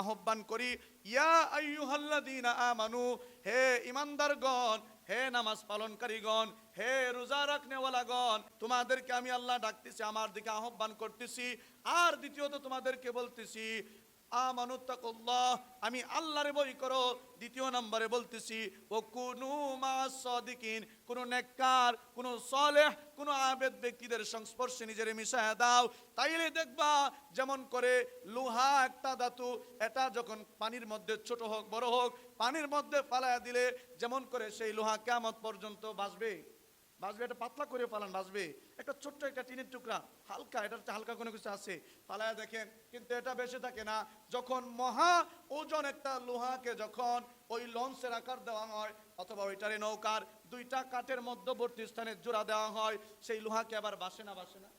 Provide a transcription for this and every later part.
আহ্বান করি, ইয়া আইয়ুহাল্লাযীনা আমানু, হে ইমানদারগণ হে নামাজ পালনকারীগণ, হে রোজা রাখনেওয়ালাগণ, তোমাদেরকে আমি আল্লাহ ডাকতেছি, আমার দিকে আহ্বান করতেছি। আর দ্বিতীয়ত তোমাদেরকে বলতেছি আমানুত্তাকুল্লাহ, আমি আল্লাহরে বই করো। দ্বিতীয় নম্বরে বলতেছি ও কুনু মা সাদিকিন, কোন নেককার, কোন সলেহ, কোন আবেদ ব্যক্তিদের সংস্পর্শে নিজের মিশায় দাও। তাইলে দেখবা যেমন করে লোহা একটা ধাতু, এটা যখন পানির মধ্যে ছোট হোক, বড় হোক, পানির মধ্যে ফালায়া দিলে যেমন করে সেই লোহা কেমত পর্যন্ত বাঁচবে। বাঁচবে এটা পাতলা করে পালান বাঁচবে একটা ছোট্ট একটা টিনের টুকরা, হালকা, এটার হালকা কোনো কিছু আছে? পালায়া দেখেন, কিন্তু এটা বেশি থাকে না। যখন মহা ওজন একটা লোহাকে যখন ওই লঞ্চের আকার দেওয়া হয়, অথবা ওইটারে নৌকার দুইটা কাঠের মধ্যবর্তী স্থানে জোড়া দেওয়া হয়, সেই লোহাকে আবার বাসে না বাসে না?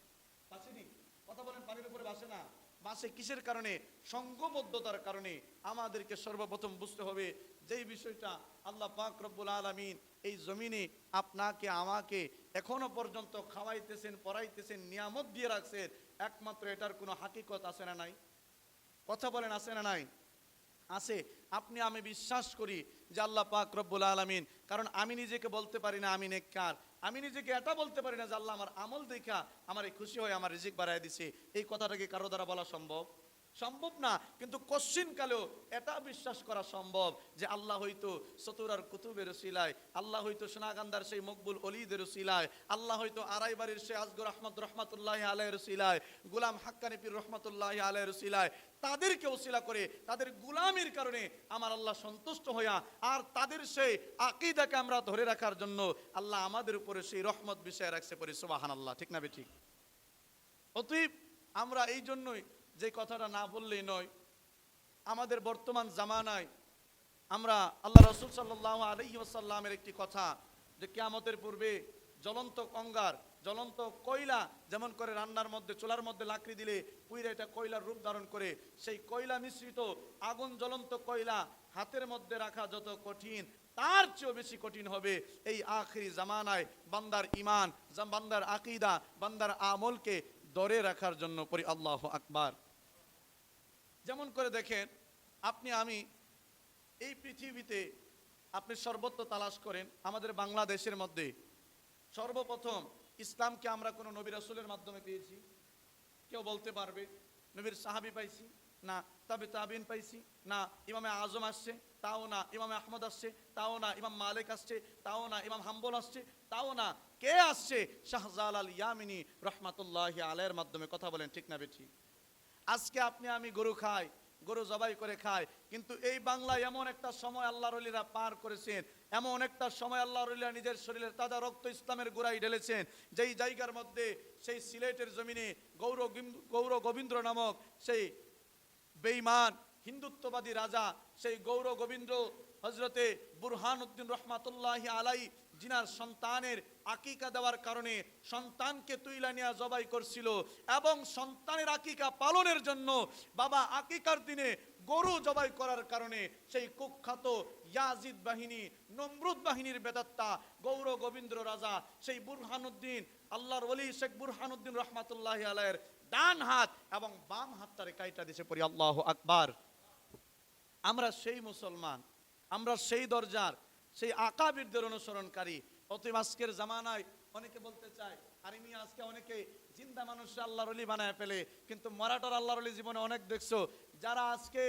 বাসেনি? কথা বলেন, পানির উপরে বাসে না? বাসে কিসের কারণে? সঙ্গবদ্ধতার কারণে আমাদেরকে সর্বপ্রথম বুঝতে হবে যেই বিষয়টা আল্লাহ পাক রব্বুল আলমিন এই জমিনে আপনাকে, আমাকে এখনও পর্যন্ত খাওয়াইতেছেন, পড়াইতেছেন, নিয়ামত দিয়ে রাখছেন, একমাত্র এটার কোনো হাকিকত আছে না নাই? কথা বলেন, আছে না নাই? আছে, আপনি, আমি বিশ্বাস করি যে আল্লাহ পাক রব্বুল আলমিন, কারণ আমি নিজেকে বলতে পারি না আমি নেককার। আমি নিজেকে এটা বলতে পারি না যে আল্লাহ আমার আমল দেখা আমার এই খুশি হয়ে, আমার রিজিক বাড়াই দিছে। এই কথাটাকে কারও দ্বারা বলা সম্ভব? সম্ভব না, কিন্তু কশ্চিন কালেও এটা বিশ্বাস করা সম্ভব যে আল্লাহ হয়তো সতুরার কুতুবের সিলায় আল্লাহ হয়তো সোনাগান্দার সেই মকবুল অলিদের সিলায় আল্লাহ হয়তো আড়াইবাড়ির সে আজগর আহমদ রহমতুল্লাহ আলাইয়ের সিলায় গুলাম হাক্কানিপির রহমতুল্লাহ আলাইয়ের সিলায় তাদেরকে ওসিলা করে, তাদের গুলামির কারণে আমার আল্লাহ সন্তুষ্ট হইয়া, আর তাদের সেই আকিদাকে আমরা ধরে রাখার জন্য আল্লাহ আমাদের উপরে সেই রহমত বিষয় রাখছে পরি সুবাহান আল্লাহ ঠিক না বে ঠিক? অতএব আমরা এই জন্যই যে কথাটা না বললেই নয়, আমাদের বর্তমান জামানায় আমরা আল্লাহ রসুল সাল্লাহ আলহিসাল্লামের একটি কথা যে কেয়ামতের পূর্বে জ্বলন্ত কঙ্গার, জ্বলন্ত কয়লা যেমন করে রান্নার মধ্যে, চুলার মধ্যে লাকড়ি দিলে পুইরা এটা কয়লার রূপ ধারণ করে, সেই কয়লা মিশ্রিত আগুন জ্বলন্ত কয়লা হাতের মধ্যে রাখা যত কঠিন, তার চেয়েও বেশি কঠিন হবে এই আখরি জামানায় বান্দার ইমান বান্দার আকিদা, বান্দার আমলকে দরে রাখার জন্য পরি আল্লাহ আকবার। যেমন করে দেখেন, আপনি, আমি এই পৃথিবীতে আপনি সর্বত্র তালাশ করেন, আমাদের বাংলাদেশের মধ্যে। সর্বপ্রথম ইসলামকে আমরা কোনো নবী রাসূলের মাধ্যমে পেয়েছি। কেউ বলতে পারবে, নবীর সাহাবি পাইছি, না, তবে তাবিন পাইছি, না, ইমামে আজম আসছে, তাও না, ইমামে আহমদ আসছে, তাও না, ইমাম মালিক আসছে, তাও না, ইমাম হাম্বল আসছে, তাও না, কে আসছে? শাহজালাল ইয়ামিনী রহমাতুল্লাহ আলের মাধ্যমে। কথা বলেন ঠিক না বেঠি আজকে আপনি, আমি গরু খাই, গরু জবাই করে খায় কিন্তু এই বাংলায় এমন একটা সময় আল্লাহ রলিরা পার করেছেন, এমন একটা সময় আল্লাহ রলিরা নিজের শরীরের তাজা রক্ত ইসলামের গোড়াই ঢেলেছেন, যেই জায়গার মধ্যে সেই সিলেটের জমিনে গৌর গৌর গোবিন্দ্র নামক সেই বেইমান হিন্দুত্ববাদী রাজা, সেই গৌর গোবিন্দ হজরতে বুরহান উদ্দিন রহমাতুল্লাহ আলাই জিনার সন্তানের আকিকা দেওয়ার কারণে সন্তানকে তুইলা নিয়ে জবাই করছিল এবং সন্তানের আকিকা পালনের জন্য বাবা আকিকার দিনে গরু জবাই করার কারণে সেই কুখ্যাত ইয়াজিদ বাহিনী, নমরুদ বাহিনীর বেদাত্তা, গৌর গোবিন্দ্র রাজা, সেই বুরহানুদ্দিন, আল্লাহর ওলি শেখ বুরহানুদ্দিন রহমাতুল্লাহ আলাইয়ের ডান হাত এবং বাম হাতটারে কাইটা দিছে পড়ি আল্লাহ আকবার। আমরা সেই মুসলমান, আমরা সেই দরজার সেই আকাবিরদের অনুসরণকারী। অতএব আজকের জামানায় অনেকে বলতে চায়, আরে মিয়া, আজকে অনেকে জিন্দা মানুষ আল্লাহর অলি বানায় ফেলে, কিন্তু মরাটার আল্লাহর অলি জীবনে অনেক দেখছ। যারা আজকে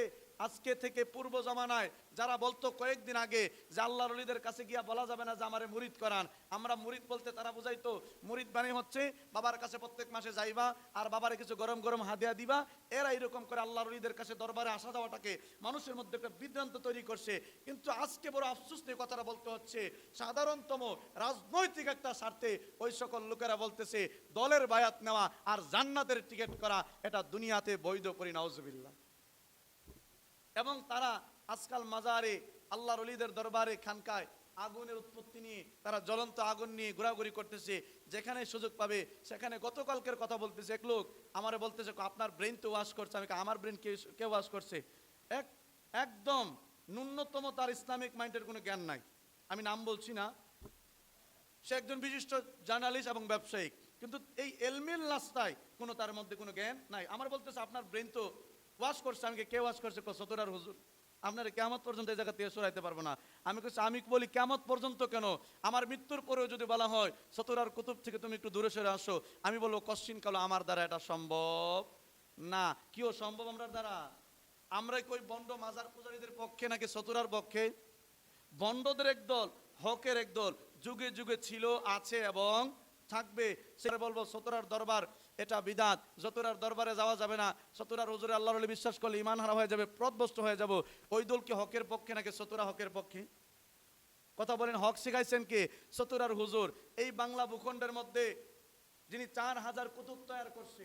আজকে থেকে পূর্ব জমানায় যারা বলতো কয়েকদিন আগে যে আল্লাহর অলিদের কাছে গিয়া বলা যাবে না যে আমারে মুরিদ করান, আমরা মুরিদ বলতে তারা বুঝাইতো, মুরিদ বাণী হচ্ছে বাবার কাছে প্রত্যেক মাসে যাইবা আর বাবারে কিছু গরম গরম হাদিয়া দিবা, এরা এরকম করে আল্লাহর অলিদের কাছে দরবারে আসা যাওয়াটাকে মানুষের মধ্যে একটা বিভ্রান্ত তৈরি করছে। কিন্তু আজকে বড় আফসোস নিয়ে কথাটা বলতে হচ্ছে, সাধারণতম রাজনৈতিক একটা স্বার্থে ওই সকল লোকেরা বলতেছে, দলের বায়াত নেওয়া আর জান্নাতের টিকিট করা, এটা দুনিয়াতে বৈধ করি নওয়াজবিল্লা এবং তারা আজকাল মাজারে আল্লাহর অলিদের দরবারে খানকায় আগুনের উৎপত্তি নিয়ে, তারা জ্বলন্ত আগুন নিয়ে ঘোরাঘুরি করতেছে, যেখানে সুযোগ পাবে, সেখানে গতকালকের কথা বলতেছে, এক লোক আমারে বলতেছে আপনার ব্রেন তো ওয়াশ করছে। আমি আমার ব্রেন কে কে ওয়াশ করছে? এক, একদম ন্যূনতম তার ইসলামিক মাইন্ডের কোনো জ্ঞান নাই। আমি নাম বলছি না। সে একজন বিশিষ্ট জার্নালিস্ট এবং ব্যবসায়িক। কিন্তু এই এলমেল রাস্তায় কোনো তার মধ্যে কোনো জ্ঞান নাই। আমার বলতেছে, আপনার ব্রেন তো ওয়াশ করছে, আমি কে ওয়াশ করছে? সতুরার হুজুর। আপনারা কেমত পর্যন্ত এই জায়গা থেকে সরাইতে পারব না। আমি কিছু আমি বলি কেমত পর্যন্ত কেন? আমার মৃত্যুর পরেও যদি বলা হয় সতুরার কুতুব থেকে তুমি একটু দূরে সরে আসো, আমি বলব, কশ্চিন কালো, আমার দ্বারা এটা সম্ভব না। কিও সম্ভব আমরা দ্বারা? আমরা কই বন্ড মাজার পূজারীদের পক্ষে নাকি সতুরার পক্ষে? বন্ডদের একদল হকের একদল যুগে যুগে ছিল, আছে এবং থাকবে, সেটা বলব সতরার দরবার, এটা বিদাত। যতরার দরবারে যাওয়া যাবে না, সতরার হুজুরে আল্লাহর আলী বিশ্বাস করলে ইমান হারা হয়ে যাবে প্রদবষ্ট হয়ে যাব। ওই দল কি হকের পক্ষে নাকি সতরা হকের পক্ষে? কথা বলেন, হক শিখাইছেন কে? সতুরার হুজুর, এই বাংলা ভূখণ্ডের মধ্যে যিনি চার হাজার কুতুব তৈরি করছে,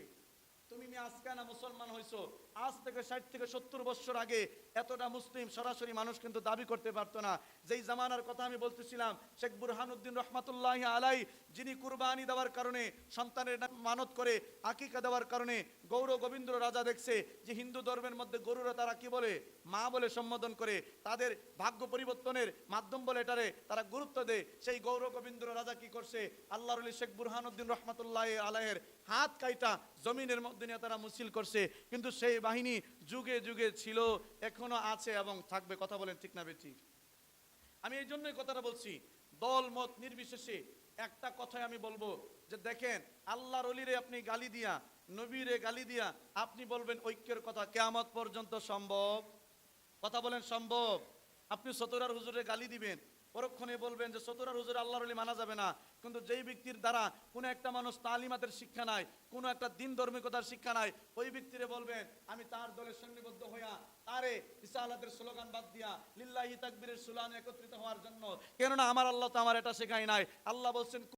তুমি মি আজকে না মুসলমান হইছো? আজ থেকে ষাট থেকে সত্তর বছর আগে এতটা মুসলিম সরাসরি মানুষ কিন্তু দাবি করতে পারতো না। যেই জামানার কথা আমি বলতেছিলাম, শেখ বুরহানুদ্দিন রহমাতুল্লাহ আলাই যিনি কুরবানি দেওয়ার কারণে সন্তানের মানত করে, আকিকা দেওয়ার কারণে গৌর গোবিন্দ রাজা দেখছে যে হিন্দু ধর্মের মধ্যে গরুরা তারা কি বলে? মা বলে সম্বোধন করে। তাদের ভাগ্য পরিবর্তনের মাধ্যম বলে এটারে তারা গুরুত্ব দেয়। সেই গৌর গোবিন্দ রাজা কি করছে? আল্লাহর আলী শেখ বুরহানুদ্দিন রহমতুল্লাহ আলাহের হাত কাইটা জমিনের মধ্যে নিয়ে তারা মুসিল করছে। কিন্তু সেই বাহিনী যুগে যুগে ছিল, এখনও আছে এবং থাকবে, কথা বলেন ঠিক না বেঠিক আমি এই জন্যই কথাটা বলছি, দল, মত নির্বিশেষে একটা কথাই আমি বলব, যে দেখেন, আল্লাহর অলিরে আপনি গালি দিয়া, নবীরে গালি দিয়া, আপনি বলবেন ঐক্যের কথা, কেয়ামত পর্যন্ত সম্ভব। কথা বলেন সম্ভব। আপনি সতরার হুজুরে গালি দিবেন পরক্ষণে বলবেন যে সতরার রোজের আল্লাহর অলি মানা যাবে না। কিন্তু যেই ব্যক্তির দ্বারা কোনো একটা মানুষ তালিমাতের শিক্ষা নাই কোনো একটা দিন ধর্মিকতার শিক্ষা নাই ওই ব্যক্তিরে বলবেন, আমি তার দলে সন্নিবদ্ধ হইয়া তারে ইসালাতের স্লোগান বাদ দিয়া লিল্লাহি তাকবীরের সুলান একত্রিত হওয়ার জন্য। কেননা আমার আল্লাহ তো আমার এটা শেখায় নাই। আল্লাহ বলছেন